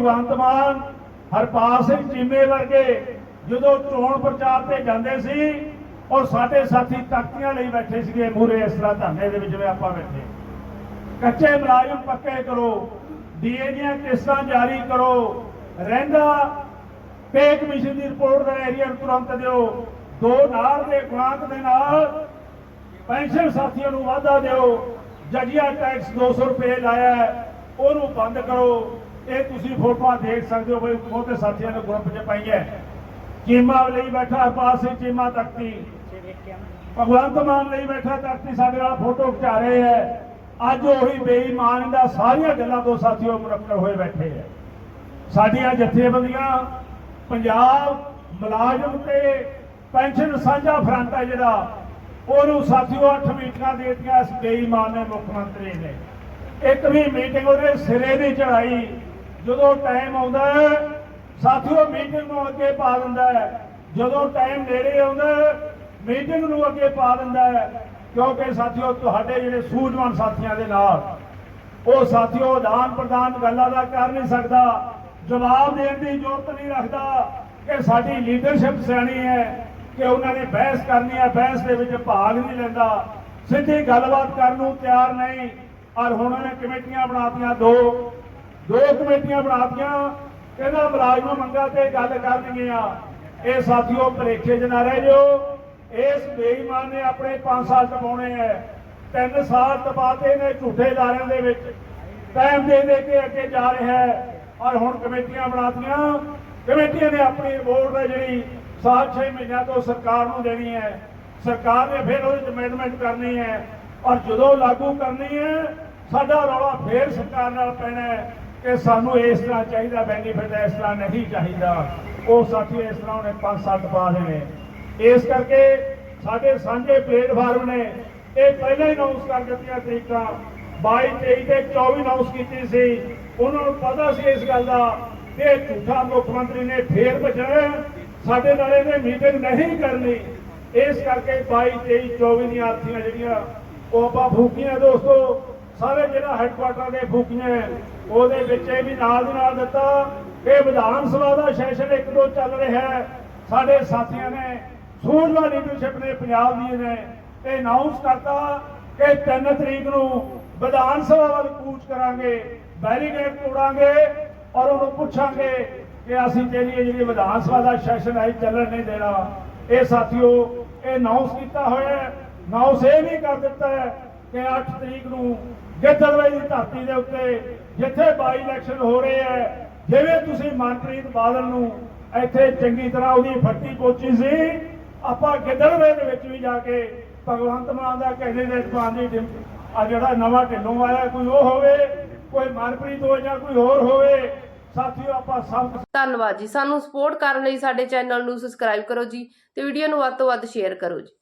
ਭਗਵੰਤ ਮਾਨ ਹਰਪਾਲ ਸਿੰਘ ਚੀਮੇ ਵਰਗੇ ਜਦੋਂ ਚੋਣ ਪ੍ਰਚਾਰ ਤੇ ਜਾਂਦੇ ਸੀ ਔਰ ਸਾਡੇ ਸਾਥੀ ਤਖਤੀਆਂ ਲਈ ਬੈਠੇ ਸੀਗੇ ਮੂਰੇ ਇਸ ਤਰ੍ਹਾਂ ਧਰਨੇ ਦੇ ਵਿੱਚ ਜਿਵੇਂ ਆਪਾਂ ਬੈਠੇ। ਕੱਚੇ ਮੁਲਾਜ਼ਮ ਪੱਕੇ ਕਰੋ, ਡੀਏ ਦੀਆਂ ਕਿਸ਼ਤਾਂ ਜਾਰੀ ਕਰੋ, ਰਹਿੰਦਾ ਪੇ ਕਮਿਸ਼ਨ ਦੀ ਰਿਪੋਰਟ ਦਾ ਏਰੀਆ ਨੂੰ ਤੁਰੰਤ ਦਿਓ। ਦੋ ਨਾਰ ਦੇ ਗੁਆਂਕ ਦੇ ਨਾਲ ਪੈਨਸ਼ਨ ਸਾਥੀਆਂ ਨੂੰ ਵਾਧਾ ਦਿਓ। ਜਜੀਆ ਟੈਕਸ 200 ਰੁਪਏ ਲਾਇਆ ਉਹਨੂੰ ਬੰਦ ਕਰੋ। ਇਹ ਤੁਸੀਂ ਫੋਟੋਆਂ ਦੇਖ ਸਕਦੇ ਹੋ ਬਈ, ਬਹੁਤੇ ਸਾਥੀਆਂ ਨੇ ਗਰੁੱਪ 'ਚ ਪਾਈ ਹੈ। ਚੀਮਾ ਲਈ ਬੈਠਾ ਹਰਪਾਲ ਸਿੰਘ ਚੀਮਾ ਤਖਤੀ ਭਗਵੰਤ ਮਾਨ ਲਈ ਬੈਠਾ ਤਖਤੀ ਸਾਡੇ ਨਾਲ ਫੋਟੋ ਖਿਚਾ ਰਹੇ ਹੈ। ਅੱਜ ਉਹੀ ਬੇਈਮਾਨ ਦਾ ਸਾਰੀਆਂ ਗੱਲਾਂ ਤੋਂ ਸਾਥੀਓ ਮੁਨੱਕਰ ਹੋਏ ਬੈਠੇ ਹੈ। ਸਾਡੀਆਂ ਜਥੇਬੰਦੀਆਂ, ਪੰਜਾਬ ਮੁਲਾਜ਼ਮ ਤੇ ਪੈਨਸ਼ਨ ਸਾਂਝਾ ਫਰੰਟ ਹੈ ਜਿਹੜਾ, ਉਹਨੂੰ ਸਾਥੀਓ ਅੱਠ ਮੀਟਿੰਗਾਂ ਦੇ ਦਿੱਤੀਆਂ ਇਸ ਬੇਈਮਾਨ ਨੇ ਮੁੱਖ ਮੰਤਰੀ ਨੇ। ਇੱਕ ਵੀ ਮੀਟਿੰਗ ਉਹਦੇ ਸਿਰੇ ਦੀ ਚੜਾਈ ਜਦੋਂ ਟਾਈਮ ਆਉਂਦਾ ਹੈ, ਸਾਥੀਓ ਮੀਟਿੰਗ ਨੂੰ ਅੱਗੇ ਪਾ ਦਿੰਦਾ ਹੈ। ਜਦੋਂ ਟਾਈਮ ਨੇੜੇ ਆਉਂਦਾ ਮੀਟਿੰਗ ਨੂੰ ਅੱਗੇ ਪਾ ਦਿੰਦਾ ਹੈ, ਕਿਉਂਕਿ ਸਾਥੀਓ ਤੁਹਾਡੇ ਜਿਹੜੇ ਸੂਝਵਾਨ ਸਾਥੀਆਂ ਦੇ ਨਾਲ, ਉਹ ਸਾਥੀਓ ਆਦਾਨ ਪ੍ਰਦਾਨ ਗੱਲਾਂ ਦਾ ਕਰ ਨਹੀਂ ਸਕਦਾ, ਜਵਾਬ ਦੇਣ ਦੀ ਜ਼ਰੂਰਤ ਨਹੀਂ ਰੱਖਦਾ ਕਿ ਸਾਡੀ ਲੀਡਰਸ਼ਿਪ ਸਿਆਣੀ ਹੈ, ਕਿ ਉਹਨਾਂ ਨੇ ਬਹਿਸ ਕਰਨੀ ਹੈ, ਬਹਿਸ ਦੇ ਵਿੱਚ ਭਾਗ ਨਹੀਂ ਲੈਂਦਾ। ਸਿੱਧੀ ਗੱਲਬਾਤ ਕਰਨ ਨੂੰ ਤਿਆਰ ਨਹੀਂ। ਔਰ ਹੁਣ ਉਹਨੇ ਕਮੇਟੀਆਂ ਬਣਾਤੀਆਂ ਦੋ ਦੋ ਕਮੇਟੀਆਂ ਬਣਾਤੀਆਂ ਕਹਿੰਦਾ ਮੁਲਾਜ਼ਮ ਮੰਗਾ ਤੇ ਗੱਲ ਕਰਨਗੀਆਂ ਇਹ ਸਾਥੀਓ, ਭਲੇਖੇ 'ਚ ਨਾ ਰਹਿ ਜਾਓ। ਇਸ ਬੇਈਮਾਨ ਨੇ ਆਪਣੇ 5 ਸਾਲ ਟਪਾਉਣੇ ਐ 3 ਸਾਲ ਟਪਾਤੇ ਨੇ ਝੂਠੇ ਦਾਰਿਆਂ ਦੇ ਵਿੱਚ। ਟਾਈਮ ਦੇ ਦੇ ਕੇ ਅੱਗੇ ਜਾ ਰਿਹਾ ਹੈ। ਔਰ ਹੁਣ ਕਮੇਟੀਆਂ ਬਣਾਤੀਆਂ। ਕਮੇਟੀਆਂ ਨੇ ਆਪਣੀ ਰਿਪੋਰਟ ਹੈ ਜਿਹੜੀ ਸਾਲ 6 ਮਹੀਨਿਆਂ ਤੋਂ ਸਰਕਾਰ ਨੂੰ ਦੇਣੀ ਹੈ। ਸਰਕਾਰ ਨੇ ਫਿਰ ਉਹਦੇ ਚ ਅਮੈਂਡਮੈਂਟ ਕਰਨੀ ਹੈ। ਔਰ ਜਦੋਂ ਲਾਗੂ ਕਰਨੀ ਹੈ, ਸਾਡਾ ਰੌਲਾ ਫੇਰ ਸਰਕਾਰ ਨਾਲ ਪੈਣਾ ਹੈ। ਕਿ ਸਾਨੂੰ ਇਸ ਤਰ੍ਹਾਂ ਚਾਹੀਦਾ ਬੈਨੀਫਿਟ ਇਸ ਤਰ੍ਹਾਂ ਨਹੀਂ ਚਾਹੀਦਾ। ਉਹ ਸਾਥੀ ਇਸ ਤਰ੍ਹਾਂ ਉਹਨੇ 5 ਸਾਲ ਟਪਾ ਦੇਣੇ। ਇਸ ਕਰਕੇ ਸਾਡੇ ਸਾਂਝੇ ਪਲੇਟਫਾਰਮ ਨੇ ਇਹ ਪਹਿਲਾਂ ਹੀ ਅਨਾਉਂਸ ਕਰ ਦਿੱਤੀਆਂ ਤਰੀਕਾਂ। 22 23 ਤੇ 24 ਅਨਾਉਂਸ ਕੀਤੀ ਸੀ। ਉਹਨਾਂ ਨੂੰ ਪਤਾ ਸੀ ਇਸ ਗੱਲ ਦਾ ਕਿ ਝੂਠਾ ਮੁੱਖ ਮੰਤਰੀ ਨੇ ਫੇਰ ਭਜਣਾ ਸਾਡੇ ਨਾਲ ਇਹਨੇ ਮੀਟਿੰਗ ਨਹੀਂ ਕਰਨੀ। ਇਸ ਕਰਕੇ 22 23 24 ਦੀਆਂ ਅਰਥੀਆਂ ਜਿਹੜੀਆਂ, ਉਹ ਆਪਾਂ ਫੂਕੀਆਂ ਦੋਸਤੋ। ਸਾਰੇ ਜਿਹੜਾ ਹੈੱਡਕੁਆਟਰ ਦੇ ਫੂਕੀਆਂ ਉਹਦੇ ਵਿੱਚ ਇਹ ਵੀ ਨਾਲ ਦੀ ਨਾਲ ਦਿੱਤਾ। ਕਿ ਵਿਧਾਨ ਸਭਾ ਦਾ ਸੈਸ਼ਨ ਇੱਕ ਦੋ ਚੱਲ ਰਿਹਾ ਹੈ। ਸਾਡੇ ਸਾਥੀਆਂ ਨੇ ਸੂਝਵਾਨ ਲੀਡਰਸ਼ਿਪ ਨੇ, ਪੰਜਾਬ ਦੀ ਨੇ, ਇਹ ਅਨਾਉਂਸ ਕਰਤਾ ਕਿ 3 ਤਰੀਕ ਨੂੰ ਵਿਧਾਨ ਸਭਾ ਵੱਲ ਕੂਚ ਕਰਾਂਗੇ ਬੈਰੀਕੇਡ ਤੋੜਾਂਗੇ ਔਰ ਉਹਨੂੰ ਪੁੱਛਾਂਗੇ ਕਿ ਅਸੀਂ ਤੇਰੀ ਜਿਹੜੀ ਵਿਧਾਨ ਸਭਾ ਦਾ ਸੈਸ਼ਨ ਹੈ ਚੱਲਣ ਨਹੀਂ ਦੇਣਾ। ਇਹ ਸਾਥੀਓ, ਇਹ ਅਨਾਉਂਸ ਕੀਤਾ ਹੋਇਆ ਹੈ। ਅਨਾਉਂਸ ਇਹ ਵੀ ਕਰ ਦਿੱਤਾ ਹੈ ਕਿ 8 ਤਰੀਕ ਨੂੰ ਗਿੱਦੜਵੇ ਦੀ ਧਰਤੀ ਦੇ ਉੱਤੇ ਜਿੱਥੇ ਬਾਈ ਇਲੈਕਸ਼ਨ ਹੋ ਰਹੇ ਹੈ, ਜਿਵੇਂ ਤੁਸੀਂ ਮਨਪ੍ਰੀਤ ਬਾਦਲ ਨੂੰ ਇੱਥੇ ਚੰਗੀ ਤਰ੍ਹਾਂ ਉਹਦੀ ਫੱਟੀ ਪੋਚੀ ਸੀ, ਆਪਾਂ ਗਿੱਦੜਵੇ ਦੇ ਵਿੱਚ ਵੀ ਜਾ ਕੇ ਭਗਵੰਤ ਮਾਨ ਦਾ ਕੈਂਡੀਡੇਟ ਪਾਉਣ ਦੀ ਆ ਜਿਹੜਾ ਨਵਾਂ ਢਿੱਲੋਂ ਆਇਆ ਕੋਈ ਉਹ ਹੋਵੇ, ਕੋਈ ਮਨਪ੍ਰੀਤ ਹੋਵੇ ਜਾਂ ਕੋਈ ਹੋਰ ਹੋਵੇ, ਸਾਥੀਓ ਆਪਾਂ ਸਭ ਧੰਨਵਾਦ ਜੀ। ਸਾਨੂੰ ਸਪੋਰਟ ਕਰਨ ਲਈ ਸਾਡੇ ਚੈਨਲ ਨੂੰ ਸਬਸਕ੍ਰਾਈਬ ਕਰੋ ਜੀ ਤੇ ਵੀਡੀਓ ਨੂੰ ਵੱਧ ਤੋਂ ਵੱਧ ਸ਼ੇਅਰ ਕਰੋ ਜੀ।